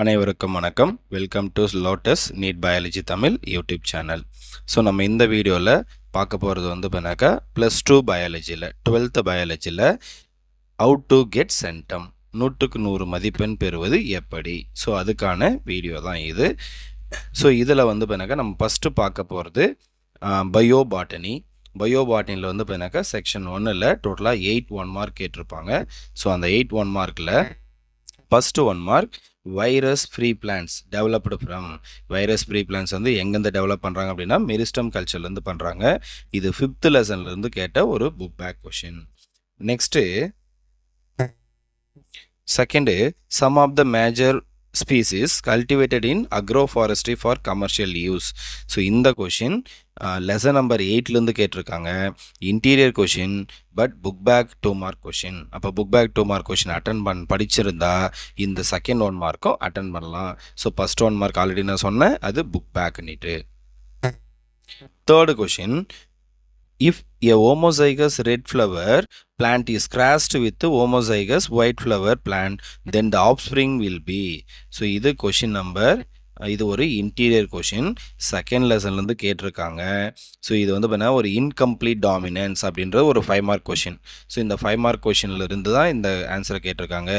அனைவருக்கும் வணக்கம். Welcome to lotus NEET biology Tamil YouTube channel so நம்ம இந்த வீடியோவில் பார்க்க போகிறது வந்து பண்ணாக்கா ப்ளஸ் டூ பயாலஜியில் டுவெல்த்து பயாலஜியில் அவுட் டு கெட் சென்டம் நூற்றுக்கு நூறு மதிப்பெண் பெறுவது எப்படி? ஸோ அதுக்கான வீடியோ தான் இது. ஸோ இதில் வந்து பண்ணாக்கா நம்ம ஃபஸ்ட்டு பார்க்க போகிறது பயோ பாட்டனி பயோ பாட்டனியில் வந்து பண்ணாக்கா செக்ஷன் ஒன்னில் டோட்டலாக எயிட் ஒன் மார்க் கேட்டிருப்பாங்க. ஸோ அந்த எயிட் ஒன் மார்க்கில் first one mark virus free plants developed from virus free plants வந்து எங்கேருந்து டெவலப் பண்ணுறாங்க அப்படின்னா மெரிஸ்டம் கல்ச்சர்லேருந்து பண்ணுறாங்க இது ஃபிஃப்த் லெசன்லேருந்து கேட்ட ஒரு book back question next second sum of the major species cultivated in agroforestry for commercial use so இந்த கொஷின் லெசன் நம்பர் எயிட்லேருந்து கேட்டிருக்காங்க. Interior question but book back two mark question அப்போ book back two mark question attend பண் படிச்சிருந்தா இந்த second one மார்க்கும் attend பண்ணலாம். So first one mark already நான் சொன்னேன் அது book பேக்னிட்டு third question If a homozygous red flower plant is crossed with homozygous white flower plant, then the offspring will be. So, either question number இது ஒரு interior question second லெசன்லேருந்து கேட்டிருக்காங்க. So இது வந்து பார்த்தீங்கன்னா ஒரு இன்கம்ப்ளீட் டாமினன்ஸ் அப்படின்ற ஒரு five mark question so இந்த ஃபைவ் மார்க் கொஷின்லேருந்து தான் இந்த ஆன்சரை கேட்டிருக்காங்க.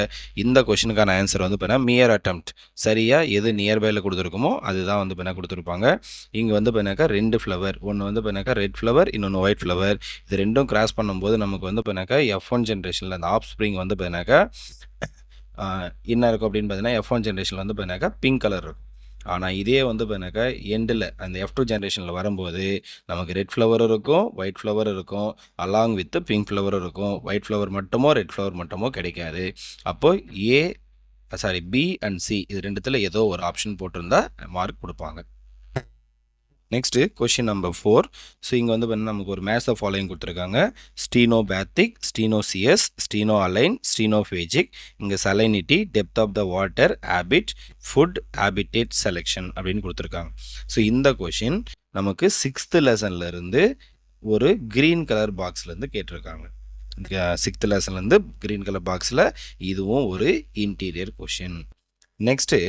இந்த கொஷினுக்கான ஆன்சர் வந்து பார்த்தீங்கன்னா மியர் அட்டம்ப்ட் சரியாக எது நியர்பையில் கொடுத்துருக்குமோ அதுதான் வந்து பார்த்தீங்கன்னா கொடுத்துருப்பாங்க. இங்கே வந்து பார்த்தீங்கன்னாக்கா ரெண்டு ஃப்ளவர் ஒன்று வந்து பார்த்தீங்கன்னாக்கா ரெட் ஃப்ளவர் இன்னொன்று ஒயிட் ஃப்ளவர் இது ரெண்டும் கிராஸ் பண்ணும்போது நமக்கு வந்து பார்த்தீங்கன்னாக்கா எஃப் ஒன் ஜென்ரேஷனில் அந்த ஆப் ஸ்ப்ரிங் வந்து பார்த்தீங்கன்னாக்கா என்ன இருக்கும் அப்படின்னு பார்த்தீங்கன்னா எஃப் ஒன் ஜென்ரேஷனில் வந்து பார்த்தீங்கன்னாக்கா பிங்க் கலர் இருக்கும். ஆனால் இதே வந்து பார்த்தீங்கன்னாக்கா எண்டில் அந்த எஃப் டூ ஜென்ரேஷனில் வரும்போது நமக்கு ரெட் ஃப்ளவர் இருக்கும் ஒயிட் ஃப்ளவர் இருக்கும் அலாங் வித் பிங்க் ஃப்ளவர் இருக்கும். ஒயிட் ஃப்ளவர் மட்டுமோ ரெட் ஃப்ளவர் மட்டுமோ கிடைக்காது. அப்போது A sorry B and C இது ரெண்டுத்தில் ஏதோ ஒரு ஆப்ஷன் போட்டிருந்தா மார்க் கொடுப்பாங்க. Next question number four so இங்கே வந்து பார்த்தீங்கன்னா நமக்கு ஒரு மேத்ஸ் ஃபாலோயிங் கொடுத்துருக்காங்க. ஸ்டீனோபேத்திக் ஸ்டீனோசியஸ் ஸ்டீனோ அலைன் ஸ்டீனோஃபேஜிக் இங்கே salinity depth of the water habit food habitat selection அப்படின்னு கொடுத்துருக்காங்க. ஸோ இந்த கொஷின் நமக்கு சிக்ஸ்த்து லெசன்லேருந்து ஒரு க்ரீன் கலர் பாக்ஸ்லேருந்து கேட்டிருக்காங்க. சிக்ஸ்த் லெசன்லேருந்து க்ரீன் கலர் பாக்ஸில் இதுவும் ஒரு interior question next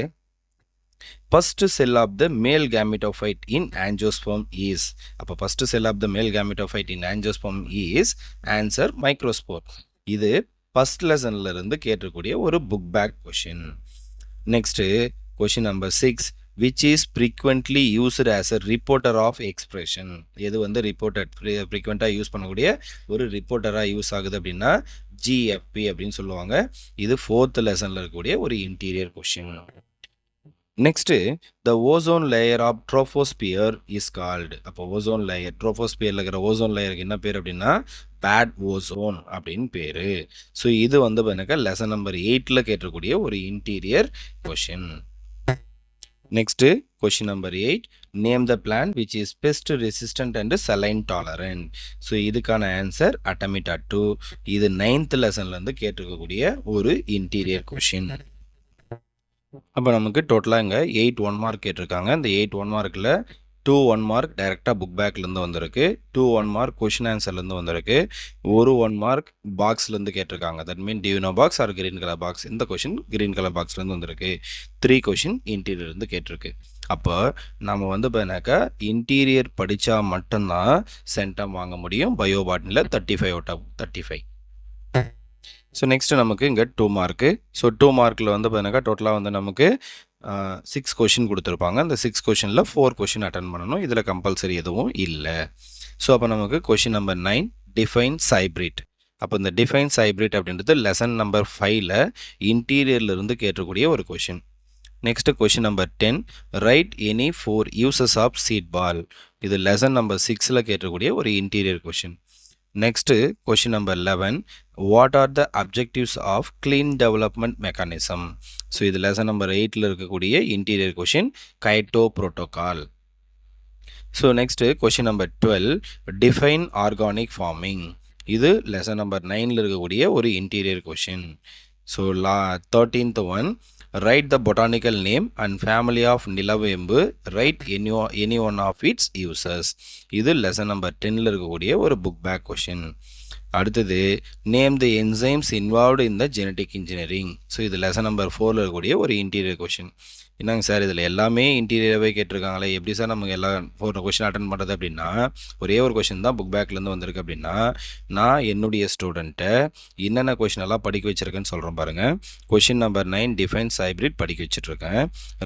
first cell of the male gametophyte in angiosperm is அப்போ first cell of the male gametophyte in angiosperm is answer microspore இது first லெசனில் இருந்து கேட்டக்கூடிய ஒரு book back question next question number six which is frequently used as a reporter of expression எது வந்து reporter ஃப்ரீக்வெண்ட்டாக use பண்ணக்கூடிய ஒரு ரிப்போர்ட்டராக யூஸ் ஆகுது அப்படின்னா ஜிஎஃப்பி அப்படின்னு சொல்லுவாங்க. இது ஃபோர்த் லெசனில் இருக்கக்கூடிய ஒரு interior question next the ozone layer of troposphere is called அப்போ ஓசோன் லேயர் ட்ரோஃபோஸ்பியரில் இருக்கிற ஓசோன் லேயருக்கு என்ன பேர் அப்படின்னா? பேட் ஓசோன் அப்படின்னு பேர். ஸோ இது வந்து பார்த்தீங்கன்னா லெசன் நம்பர் எயிட்டில் கேட்டிருக்கூடிய ஒரு interior question next question number eight name the plant which is best resistant and saline tolerant so இதுக்கான ஆன்சர் அட்டமிட்டா டூ இது நைன்த் லெசன்லேருந்து கேட்டிருக்கக்கூடிய ஒரு இன்டீரியர் கொஷின் அப்போ நமக்கு டோட்டலாக இங்கே எயிட் ஒன் மார்க் கேட்டிருக்காங்க. இந்த எயிட் ஒன் மார்க்கில் டூ ஒன் மார்க் டைரெக்டாக புக் பேக்லேருந்து வந்திருக்கு. டூ ஒன் மார்க் கொஷின் ஆன்சர்லேருந்து வந்திருக்கு. ஒரு ஒன் மார்க் பாக்ஸ்லேருந்து கேட்டிருக்காங்க. That mean டியூனோ box or green colour box இந்த கொஷின் கிரீன் கலர் பாக்ஸ்லேருந்து வந்திருக்கு. த்ரீ கொஷின் இன்டீரியர்லேருந்து கேட்டிருக்கு. அப்போ நம்ம வந்து பார்த்தீங்கன்னாக்கா இன்டீரியர் படித்தா மட்டும்தான் சென்டம் வாங்க முடியும். Bio பாட்னியில் thirty five out of thirty five so next நமக்கு இங்கே டூ மார்க்கு ஸோ டூ மார்க்கில் வந்து பார்த்தீங்கன்னா டோட்டலாக வந்து நமக்கு சிக்ஸ் கொஷின் கொடுத்துருப்பாங்க. அந்த சிக்ஸ் கொஷினில் ஃபோர் கொஷின் அட்டன் பண்ணணும். இதில் கம்பல்சரி எதுவும் இல்லை. ஸோ அப்போ நமக்கு question number nine define cybrid அப்போ இந்த டிஃபைன் சைப்ரிட் அப்படின்றது லெசன் நம்பர் ஃபைவ்ல இன்டீரியர்லேருந்து கேட்டக்கூடிய ஒரு question next question number ten write any four uses of seed ball இது லெசன் நம்பர் சிக்ஸில் கேட்டக்கூடிய ஒரு interior question next question number eleven what are the objectives of clean development mechanism so இது lesson number எயிட்டில் இருக்கக்கூடிய interior question Kyoto protocol so next question number twelve define organic farming இது lesson number நைனில் இருக்கக்கூடிய ஒரு interior question so law thirteenth one write the botanical name and family of nilavembu write any any one of its users இது lesson number டென்னில் இருக்கக்கூடிய ஒரு book back question அடுத்தது name the enzymes involved in the genetic engineering so இது lesson number ஃபோரில் இருக்கக்கூடிய ஒரு interior question என்னங்க சார் இதில் எல்லாமே இன்டீரியராகவே கேட்டிருக்காங்களே? எப்படி சார் நமக்கு எல்லா ஃபோர் கொஷின் அட்டன் பண்ணுறது அப்படின்னா ஒரே ஒரு கொஷின் தான் புக் பேக்லேருந்து வந்திருக்கு அப்படின்னா நான் என்னுடைய ஸ்டூடெண்ட்டை என்னென்ன கொஷின் எல்லாம் படிக்க வச்சுருக்கேன்னு சொல்கிறோம் பாருங்கள் question number nine defence hybrid படிக்க வச்சுட்ருக்கேன்.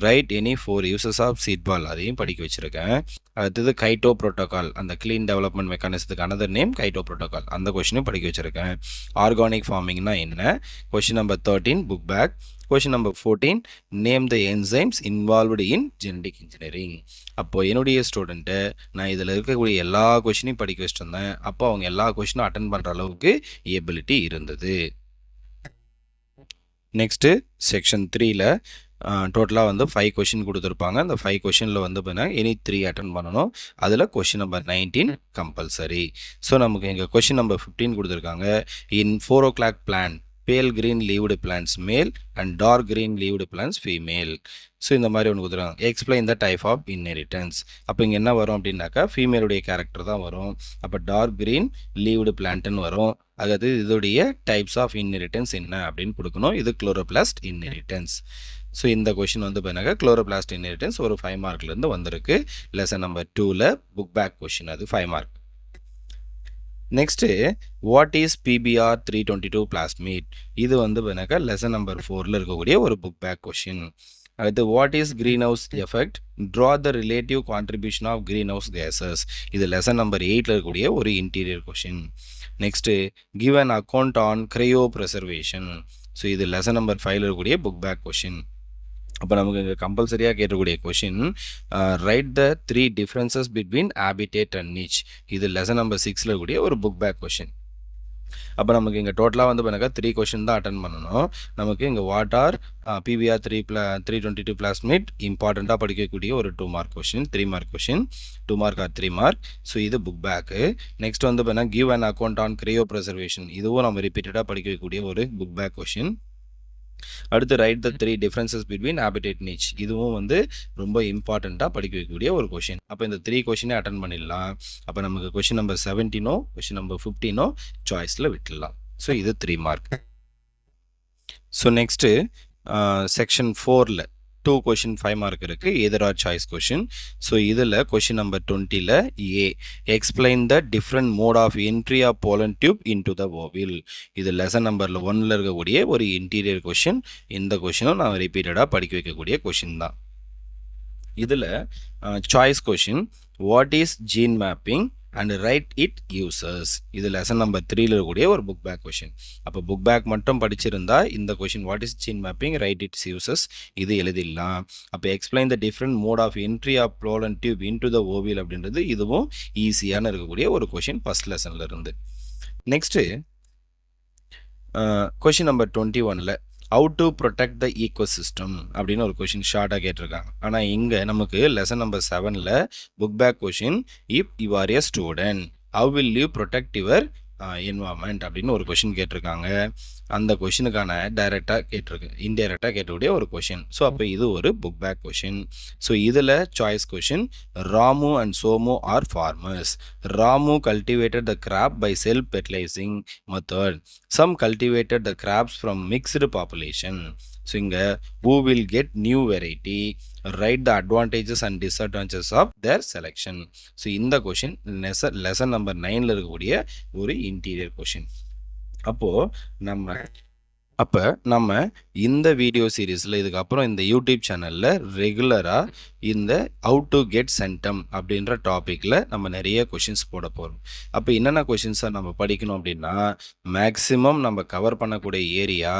Write any four uses of seed ball அதையும் படிக்க வச்சுருக்கேன். அடுத்தது கைட்டோ ப்ரோட்டோக்கால் அந்த க்ளீன் டெவலப்மெண்ட் மெக்கானிசத்துக்கு அனதர் நேம் கைட்டோ ப்ரோட்டோக்கால் அந்த கொஷினும் படிக்க வச்சுருக்கேன். ஆர்கானிக் ஃபார்மிங்னா என்ன? Question number thirteen book back question number fourteen name the enzymes involved in genetic engineering அப்போது என்னுடைய ஸ்டூடெண்ட்டை நான் இதில் இருக்கக்கூடிய எல்லா கொஷினையும் படிக்க வச்சுருந்தேன் அப்போ அவங்க எல்லா கொஷினும் அட்டன் பண்ணுற அளவுக்கு எபிலிட்டி இருந்தது. நெக்ஸ்ட்டு செக்ஷன் த்ரீயில் டோட்டலாக வந்து ஃபைவ் கொஷின் கொடுத்துருப்பாங்க. அந்த ஃபைவ் கொஷினில் வந்து பார்த்தீங்கன்னா எனி த்ரீ அட்டன் பண்ணணும். அதில் question number nineteen compulsory so நமக்கு எங்கள் கொஷின் நம்பர் ஃபிஃப்டீன் கொடுத்துருக்காங்க. In four o'clock plant pale green leaved plants male and dark green leaved plants female so இந்த மாதிரி ஒன்று கொடுத்துருவாங்க explain the type of inheritance அப்போ இங்கே என்ன வரும் அப்படின்னாக்கா ஃபீமேலுடைய கேரக்டர் தான் வரும். அப்போ டார்க் கிரீன் லீவ்டு பிளான்ட்டுன்னு வரும். அதாவது இதோடைய டைப்ஸ் ஆஃப் இன்ஹெரிட்டன்ஸ் என்ன அப்படின்னு கொடுக்கணும். இது குளோரோபிளாஸ்ட் இன்ஹெரிட்டன்ஸ் ஸோ இந்த கொஷின் வந்து பார்த்தீங்கன்னா குளோரோபிளாஸ்ட் இன்ஹெரிட்டன்ஸ் ஒரு ஃபைவ் மார்க்லேருந்து வந்திருக்கு. லெசன் நம்பர் டூவில் புக் பேக் கொஷின் அது five mark next what is pBR three twenty two plasmid இது வந்து பார்த்தீங்கன்னாக்கா லெசன் நம்பர் ஃபோரில் இருக்கக்கூடிய ஒரு புக் பேக் கொஷின் அடுத்து what is green house effect draw the relative contribution of green house gases இது lesson number எயிட்டில் இருக்கக்கூடிய ஒரு interior question next give an account on cryopreservation so இது லெசன் நம்பர் ஃபைவ்ல இருக்கக்கூடிய புக் பேக் கொஷின் அப்போ நமக்கு இங்கே கம்பல்சரியாக கேட்டக்கூடிய question write the three differences between habitat and niche இது லெசன் நம்பர் சிக்ஸில் கூடிய ஒரு புக் பேக் கொஷின் அப்போ நமக்கு இங்கே டோட்டலாக வந்து பண்ணாக்கா த்ரீ கொஷின் தான் அட்டன் பண்ணணும். நமக்கு இங்கே what are PVR three blah three twenty two plasmid இம்பார்ட்டண்ட்டாக படிக்கக்கூடிய ஒரு two mark question three mark question two mark or three mark so இது புக் பேக்கு நெக்ஸ்ட் வந்து பார்த்தீங்கன்னா give an account on cryopreservation இதுவும் நம்ம ரிப்பீட்டடாக படிக்கக்கூடிய ஒரு புக் பேக் கொஷின் அடுத்து write the three differences between habitat niche இதுவும் வந்து ரொம்ப இம்பார்ட்டண்ட்டாக படிக்க வைக்கக்கூடிய ஒரு கொஷின் அப்போ இந்த த்ரீ கொஷினே அட்டன் பண்ணிடலாம். அப்போ நமக்கு கொஷின் நம்பர் செவன்டீனோ கொஷின் நம்பர் ஃபிஃப்டீனோ சாய்ஸில் விட்டுடலாம். ஸோ இது three mark so next section ஃபோரில் டூ கொஷின் ஃபைவ் மார்க் இருக்குது either or choice question so இதில் கொஷின் நம்பர் டுவெண்ட்டியில் A explain the different mode of entry of pollen tube into the ovule இது lesson நம்பரில் ஒன்னில் இருக்கக்கூடிய ஒரு இன்டீரியர் கொஷின் இந்த கொஷினும் நான் ரிப்பீட்டடாக படிக்க வைக்கக்கூடிய கொஷின் தான். இதில் choice question what is gene mapping and write it users இது லெசன் நம்பர் த்ரீல இருக்கக்கூடிய ஒரு புக் பேக் கொஷின் அப்போ புக் பேக் மட்டும் படிச்சிருந்தா இந்த question what is gene mapping write its uses இது எழுதிடலாம். அப்போ explain the different mode of entry of pollen tube into the ovule அப்படின்றது இதுவும் ஈஸியான இருக்கக்கூடிய ஒரு கொஷின் ஃபஸ்ட் லெசன்ல இருந்து. நெக்ஸ்ட்டு கொஷின் நம்பர் டுவெண்ட்டி ஒனில் how to protect the ecosystem அப்படின்னு ஒரு கொஷின் ஷார்ட்டாக கேட்டிருக்காங்க. ஆனால் இங்கே நமக்கு லெசன் நம்பர் செவனில் book back question if you are a student how will you protect your environment அப்படின்னு ஒரு கொஷின் கேட்டிருக்காங்க. அந்த கொஷினுக்கான டைரெக்டாக கேட்டிருக்கு. இன்டைரக்டாக கேட்டக்கூடிய ஒரு கொஷின் ஸோ அப்போ இது ஒரு புக் பேக் கொஷின் ஸோ இதில் choice question Ramu and Somu are farmers Ramu cultivated the crop by self fertilising method some cultivated the crops from mixed population so இங்கே who will get new variety? Write the advantages and disadvantages of their selection so இந்த question lesson lesson number நைனில் இருக்கக்கூடிய ஒரு interior question அப்போது நம்ம அப்போ நம்ம இந்த வீடியோ சீரீஸில் இதுக்கப்புறம் இந்த யூடியூப் சேனலில் ரெகுலராக இந்த அவுட் டு கெட் சென்டம் அப்படின்ற டாப்பிக்கில் நம்ம நிறைய கொஷின்ஸ் போட போகிறோம் அப்போ என்னென்ன கொஷின்ஸை நம்ம படிக்கணும் அப்படின்னா மேக்ஸிமம் நம்ம கவர் பண்ணக்கூடிய area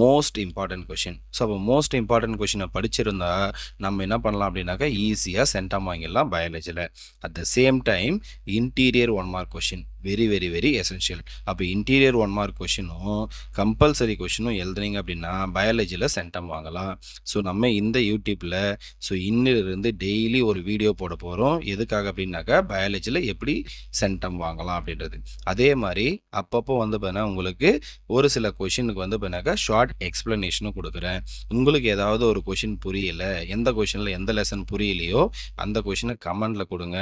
most important question so அப்போ மோஸ்ட் இம்பார்ட்டன்ட் கொஷினை படிச்சிருந்தா நம்ம என்ன பண்ணலாம் அப்படின்னாக்கா ஈஸியாக சென்டம் வாங்கிடலாம் பயாலஜியில் at the same time interior one mark question very very very essential அப்போ இன்டீரியர் ஒன் மார்க் கொஷினும் கம்பல்சரி கொஷின் கொஷினும் எழுதுனீங்க அப்படின்னா பயாலஜியில் சென்டம் வாங்கலாம். ஸோ நம்ம இந்த யூடியூப்பில் ஸோ இன்னிலிருந்து டெய்லி ஒரு வீடியோ போட போகிறோம் எதுக்காக அப்படின்னாக்கா பயாலஜியில் எப்படி சென்டம் வாங்கலாம் அப்படின்றது. அதே மாதிரி அப்பப்போ வந்து பார்த்தீங்கன்னா உங்களுக்கு ஒரு சில கொஷினுக்கு வந்து பார்த்தீங்கன்னாக்கா ஷார்ட் எக்ஸ்ப்ளனேஷனும் கொடுக்குறேன். உங்களுக்கு ஏதாவது ஒரு கொஷின் புரியல எந்த கொஷினில் எந்த லெசன் புரியலையோ அந்த கொஷினை கமெண்டில் கொடுங்க.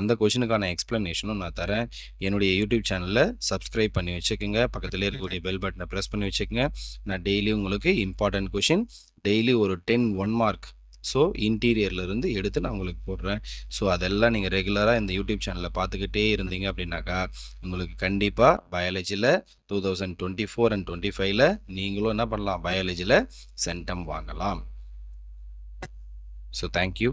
அந்த கொஷினுக்கான எக்ஸ்ப்ளனேஷனும் நான் தரேன். என்னுடைய யூடியூப் சேனலில் சப்ஸ்கிரைப் பண்ணி வச்சுக்கோங்க. பக்கத்துலேயே இருக்கக்கூடிய பெல் பட்டனை ப்ரெஸ் பண்ணி வச்சுக்கோங்க. நான் டெய்லி உங்களுக்கு இம்பார்ட்டன்ட் கொஷின் டெய்லி ஒரு டென் ஒன் மார்க் ஸோ இன்டீரியர்லேருந்து எடுத்து நான் உங்களுக்கு போடுறேன். ஸோ அதெல்லாம் நீங்கள் ரெகுலராக இந்த யூடியூப் சேனலில் பார்த்துக்கிட்டே இருந்தீங்க அப்படின்னாக்கா உங்களுக்கு கண்டிப்பாக பயாலஜியில் two thousand twenty four and twenty ஃபைவ்ல நீங்களும் என்ன பண்ணலாம்? பயாலஜியில் சென்டம் வாங்கலாம். So thank you